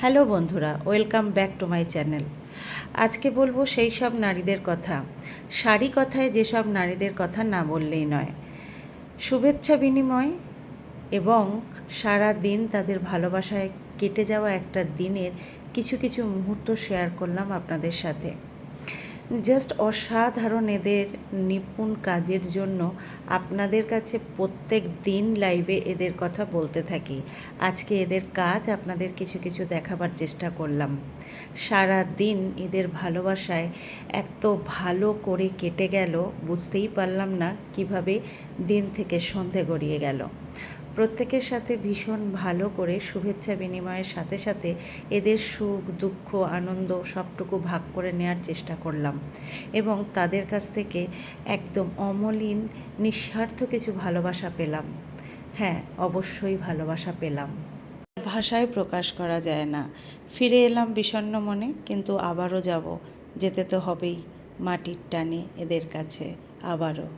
Hello বন্ধুরা, welcome back to my channel. আজকে বলব সেই সব নারীদের কথা। শাড়ি কথায় যেসব নারীদের কথা না বললেই নয়। শুভেচ্ছা বিনিময় এবং সারা দিন তাদের ভালোবাসায় কেটে যাওয়া একটা দিনের কিছু কিছু মুহূর্ত শেয়ার করলাম আপনাদের সাথে। জাস্ট অসাধারণ এদের নিপুণ কাজের জন্য আপনাদের কাছে প্রত্যেক দিন লাইভে এদের কথা বলতে থাকি। আজকে এদের কাজ আপনাদের কিছু কিছু দেখাবার চেষ্টা করলাম। সারা দিন এদের ভালোবাসায় এত ভালো করে কেটে গেল, বুঝতেই পারলাম না কীভাবে দিন থেকে সন্ধে গড়িয়ে গেল। প্রত্যেকের সাথে ভীষণ ভালো করে শুভেচ্ছা বিনিময়ের সাথে সাথে এদের সুখ, দুঃখ, আনন্দ সবটুকু ভাগ করে নেওয়ার চেষ্টা করলাম এবং তাদের কাছ থেকে একদম অমলিন, নিঃস্বার্থ কিছু ভালোবাসা পেলাম। হ্যাঁ অবশ্যই ভালোবাসা পেলাম। ভাষায় প্রকাশ করা যায় না। ফিরে এলাম বিষণ্ণ মনে, কিন্তু আবারও যাব। যেতে তো হবেই মাটির টানে এদের কাছে, আবারও।